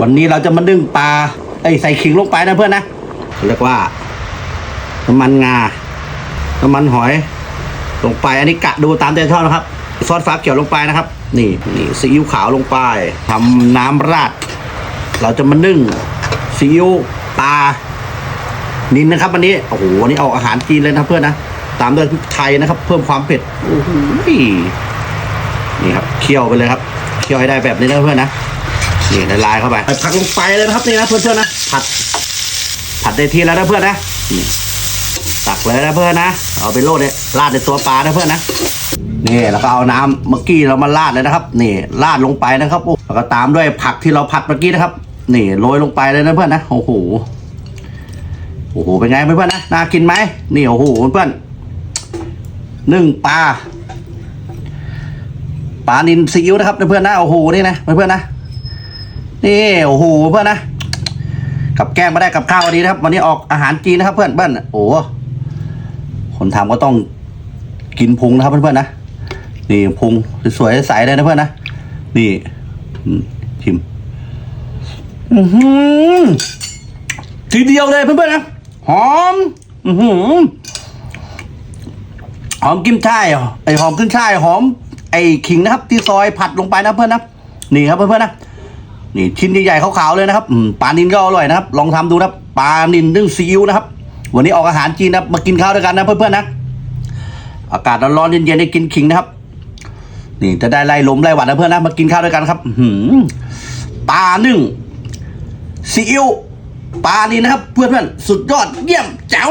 วันนี้เราจะมานึ่งปลาเอ้ยใส่ขิงลงไปนะเพื่อนนะเรียกว่าน้ำมันงา น้ำมันหอย ลงไปอันนี้กะดูตามใจชอบนะครับ ซอสฟ้าเขียวลงไปนะครับ นี่นี่ซีอิ๊วขาวลงไปทำน้ำราด เราจะมานึ่งซีอิ๊วปลานินนะครับวันนี้โอ้โหวันนี้เอาอาหารจีนเลยนะเพื่อนนะตามด้วยพริกไทยนะครับ เพิ่มความเผ็ดโอ้โหนี่ครับเคี่ยวไปเลยครับเคี่ยวให้ได้แบบนี้นะเพื่อนนะ นี่ละลายเข้าไปไปผักลงไปเลยนะครับนี่นะเพื่อนๆนะผัด ผัดได้ทีแล้วนะเพื่อนนะนี่ตักเลยนะเพื่อนนะเอาไปโรดเนี่ยราดในตัวปลานะเพื่อนนะนี่แล้วก็เอาน้ำเมื่อกี้เรามาราดเลยนะครับ นี่ราดลงไปนะครับโอ้แล้วก็ตามด้วยผักที่เราผัดเมื่อกี้นะครับ นี่โรยลงไปเลยนะเพื่อนนะโอ้โหโอ้โหเป็นไงเพื่อนๆนะน่ากินไหมนี่โอ้โหเพื่อนนึ่งปลาปลานินซีอิ๊วนะครับเพื่อนๆนะโอ้โหนี่นะเพื่อนๆนะ นี่โอ้โหเพื่อนนะกับแกล้มมาได้กับข้าวดีนะครับ วันนี้ออกอาหารจีนนะครับ เพื่อนเพื่อนโอ้คนทำก็ต้องกินพุงนะครับ เพื่อนๆนะนี่พุงสวยใสเลยนะเพื่อนนะนี่ชิมอือทีเดียวเลยเพื่อนๆนะหอมอือหือหอมกิมช่ายไอหอมขึ้นช่ายหอม ไอขิงนะครับ ที่ซอยผัดลงไปนะเพื่อนนะนี่ครับเพื่อนๆนะ นี่ชิ้นใหญ่ๆขาวๆเลยนะครับปลานินก็อร่อยนะครับ ลองทำดูนะปลานินนึ่งซีอิ๊วนะครับ วันนี้ออกอาหารจีนนะมากินข้าวด้วยกันนะเพื่อนๆนะ อากาศร้อนๆเย็นๆได้กินขิงนะครับ นี่จะได้ไล่ลมไล่หวัดนะเพื่อนนะมากินข้าวด้วยกันครับหืปลานึ่งซีอิ๊วปลานินนะครับ เพื่อนๆสุดยอดเยี่ยมแจ๋ว